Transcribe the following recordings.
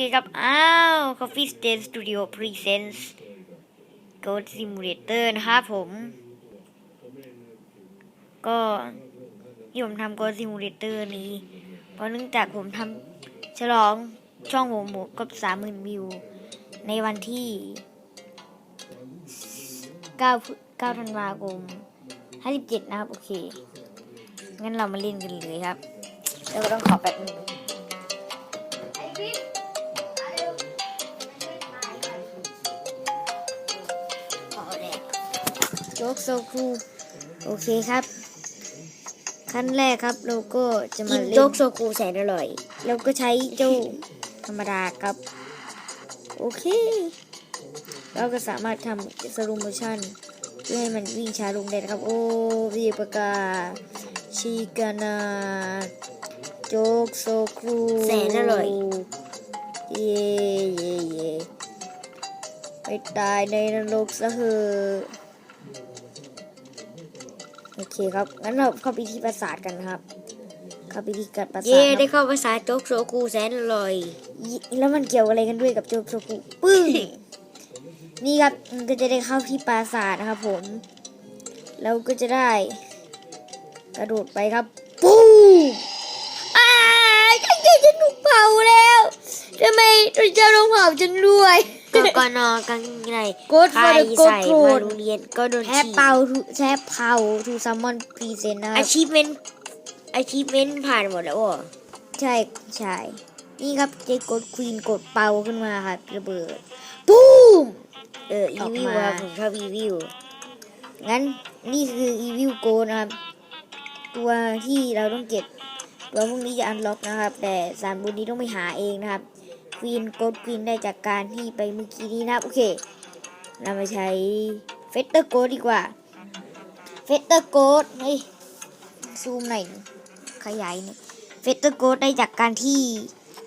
เคครับ อ้าว Coffee Stain Studio Presents Ghost Simulator นะครับผม ก็ที่ผมทำ Ghost Simulator นี้ เพราะเนื่องจากผมทำฉลองช่องผมหมูกับสามหมื่นวิว ในวันที่ 9 9ธันวาคม57 นะครับ โอเค งั้นเรามาเล่นกันเลยครับ แล้วก็ต้องขอแป๊บนึง โจ๊กโซคูโอเคครับ ขั้นแรกครับเราก็จะมากินเล่นโจ๊กโซคูแสนอร่อย เราก็ใช้เจ้าธรรมดาครับ โอเค เราก็สามารถทำสโลโมชั่นเพื่อให้มันวิ่งช้าลงได้นะครับ โอ้วีปากาชิกานาโจ๊กโซคูแสนอร่อย เย่เย่เย่ไปตายในนรกซะเถอะ โอเคครับ งั้นเราเข้าไปที่ปราสาทกันนะครับ เข้าไปที่กัดปราสาทเย่ครับได้เข้าภาษาโจ๊กโซคูแสนอร่อยอีแล้วมันเกี่ยวอะไรกันด้วยกับโจกโซกุปึ้ง นี่ครับมันก็จะได้เข้าที่ปราสาทนะครับผมแล้วก็จะได้ กระโดดไปครับ ปูอ้ายฉันจะถูกเผาแล้วทำไมเราจะลงเผาฉันด้วย ก็กนอกันไงกดใครกดใส่โคมาดโรงเรียนก็โดนแพ้ฉีเป่าทูแพ้เผาทูซัมมอนพรีเซนนะคอารับชีพเมนอาชีพเมนผ่านหมดแล้วอะใช่ใช่นี่ครับจะกดควีนกดเป่าขึ้นมาครับระเบิดตูมเอออีวิวออกมาอะผมชอบอีวิวงั้นนี่คือ Evil Go นะครับตัวที่เราต้องเก็บตัวพวกนี้จะอันล็อกนะครับ แต่สารบุญนี้ต้องไปหาเองนะครับ ควีนโกดควีนได้จากการที่ไปเมื่อกี้นี้นะครับโอเค เรามาใช้เฟสเตอร์โกดดีกว่า เฟสเตอร์โกดเฮ้ย ซูมหน่อย ขยายหน่อยเฟสเตอร์โกดได้จากการที่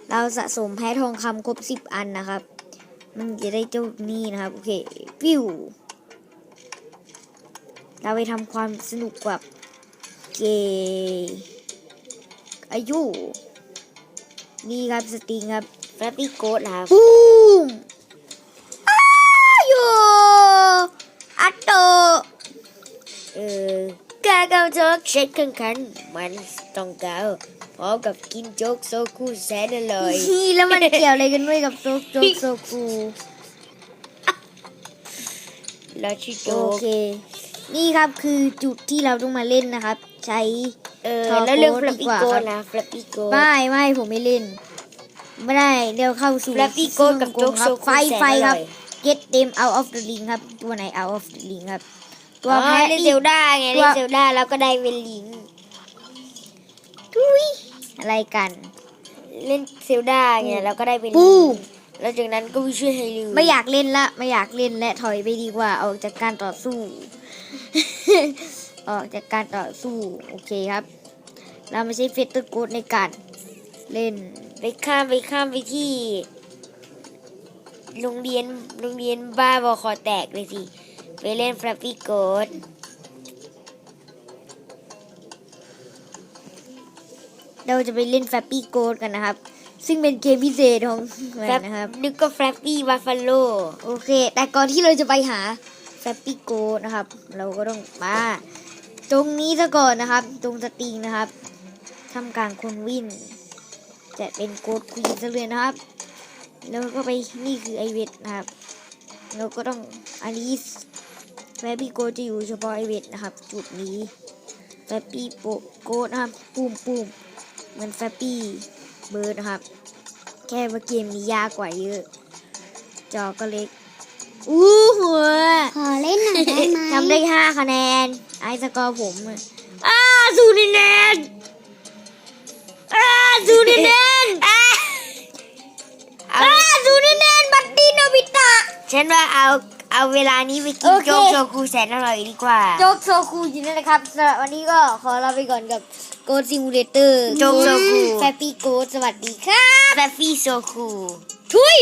เราสะสมแพ้ทองคำครบสิบอันนะครับ มันจะได้เจ้านี่นะครับ โอเคฟิวเราไปทำความสนุกกับเกอายุ นี่ครับสตริงครับ แฟรปปี้โกดครับบูมอ้ายโยอัตโตเออกาเกาโจ๊กเช็คขันขันมันต้องเกาพร้อมกับกินโจ๊กโซคูแสนอร่อยนี่แล้วมันเกี่ยวอะไรกันด้วยกับโจ๊กโจ๊กโซคูแล้วชื่อโอโจ๊กเค นี่ครับคือจุดที่เราต้องมาเล่นนะครับ ใช้เออทอแล้วเรื่องโกแฟดรปดีปี้กว่าโกครัดบนะแฟรปปี้โกดไม่ไม่ผมไม่เล่น ไม่ได้เดี๋ยวเข้าสู่ Flappy Goat กับเครื่อง Joke ครับ Soku ไฟแสนไฟครับอร่อย get them out of the ring ครับตัวไหน out of the ring ครับตัวอ๋อแพ้เล่นอีเซกลดาไงตัวเล่นเซลดาแล้วก็ได้เวลลิงทุยอะไรกัน เล่นเซลดาไงแล้วก็ได้เวลปูลิงแล้วจากนั้นก็วิช่วยให้ลืมไม่อยากเล่นละไม่อยากเล่นและถอยไปดีกว่าออกจากการต่อสู้ ออกจากการต่อสู้โอเคครับ เราไม่ใช่เฟสเตอร์โกดในการเล่น ไปข้ามไปข้ามไปที่ โรงเรียนโรงเรียนบ้าบอคอแตกเลยสิ ไปเล่นฟลัฟฟี่โกดเราจะไปเล่นแฟปปี้โกดกันนะครับ ซึ่งเป็นเกมพิเศษของมันแฟลนะครับนึกก็ฟลัฟฟี่บัฟฟาโลโอเค แต่ก่อนที่เราจะไปหาแฟปปี้โกดนะครับ เราก็ต้องมาตรงนี้ซะก่อนนะครับ ตรงสตริงนะครับทำกลางคนวิ่ง จะเป็นโกดควีนซะเลยนะครับ แล้วก็ไปนี่คือไอเวทนะครับ เราก็ต้องอันนี้แฟปปี้โกดจะอยู่เฉพาะไอเวทนะครับ จุดนี้แฟปปี้โปโกดนะครับปุ่มปุ่มเหมือนแฟปปี้เบิร์ดนะครับ แค่ว่าเกมนี้ยากกว่าเยอะ จอก็เล็กอู้หัวขอเล่นหน่อยได้ไหมทำได้ห้าคะแนน ไอสกอร์ผมอะอ้าศูนย์คะแนน อ้าศูนย์คะแนนอ้าเอาอ้าศูนย์คะแนนบัตตี้โนบิตะฉันว่าเอาเอาเวลานี้ไปกินโอเคโจ๊กโซคูแสนอร่อยดีกว่า โจ๊กโซคูยินดีนะครับสำหรับวันนี้ก็ขอลาไปก่อนกับโกดซิมูเลเตอร์โจ๊กโซคูแฟปปี้โกดสวัสดีครับฟลัฟฟี่โซคูทุย